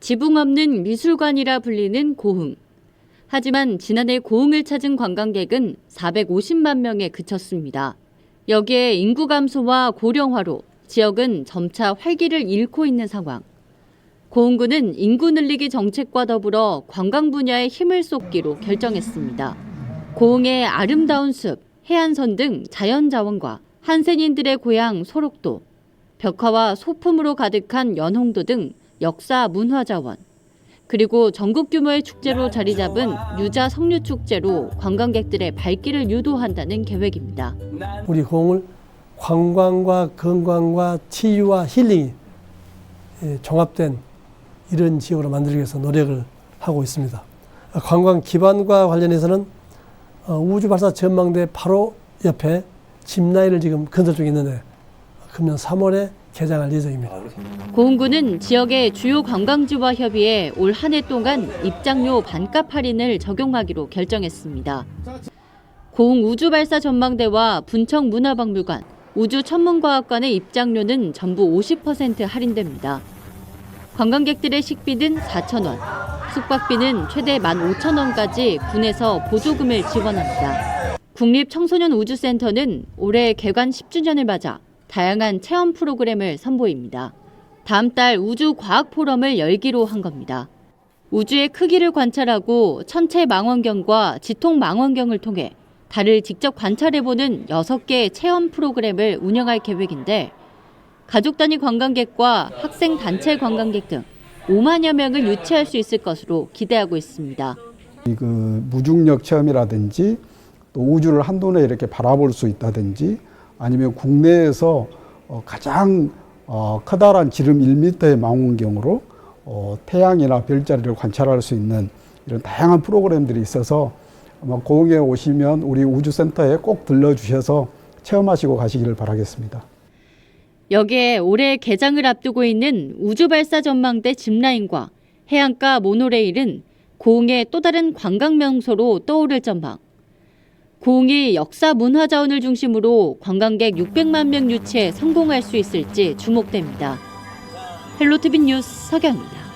지붕 없는 미술관이라 불리는 고흥. 하지만 지난해 고흥을 찾은 관광객은 450만 명에 그쳤습니다. 여기에 인구 감소와 고령화로 지역은 점차 활기를 잃고 있는 상황. 고흥구는 인구 늘리기 정책과 더불어 관광 분야에 힘을 쏟기로 결정했습니다. 고흥의 아름다운 숲, 해안선 등 자연 자원과 한센인들의 고향 소록도, 벽화와 소품으로 가득한 연홍도 등 역사 문화 자원, 그리고 전국 규모의 축제로 자리 잡은 유자 석류 축제로 관광객들의 발길을 유도한다는 계획입니다. 우리 공을 관광과 건강과 치유와 힐링이 예, 종합된 이런 지역으로 만들기 위해서 노력을 하고 있습니다. 관광 기반과 관련해서는 어, 우주발사 전망대 바로 옆에 짚라인을 지금 건설 중에 있는데 금년 3월에 개장할 예정입니다. 고흥구는 지역의 주요 관광지와 협의해 올 한 해 동안 입장료 반값 할인을 적용하기로 결정했습니다. 고흥 우주발사 전망대와 분청 문화박물관, 우주천문과학관의 입장료는 전부 50% 할인됩니다. 관광객들의 식비는 4,000원, 숙박비는 최대 15,000원까지 군에서 보조금을 지원합니다. 국립청소년우주센터는 올해 개관 10주년을 맞아 다양한 체험 프로그램을 선보입니다. 다음 달 우주 과학 포럼을 열기로 한 겁니다. 우주의 크기를 관찰하고 천체 망원경과 지통 망원경을 통해 달을 직접 관찰해보는 6개의 체험 프로그램을 운영할 계획인데 가족 단위 관광객과 학생 단체 관광객 등 5만여 명을 유치할 수 있을 것으로 기대하고 있습니다. 이그 무중력 체험이라든지 또 우주를 한눈에 이렇게 바라볼 수 있다든지 아니면 국내에서 어, 가장 어, 커다란 지름 1m의 망원경으로 어, 태양이나 별자리를 관찰할 수 있는 이런 다양한 프로그램들이 있어서 아마 고흥에 오시면 우리 우주센터에 꼭 들러주셔서 체험하시고 가시기를 바라겠습니다. 여기에 올해 개장을 앞두고 있는 우주발사 전망대 짚라인과 해안가 모노레일은 고흥의 또 다른 관광 명소로 떠오를 전망. 고흥이 역사 문화 자원을 중심으로 관광객 600만 명 유치에 성공할 수 있을지 주목됩니다. 헬로티비 뉴스 서경입니다.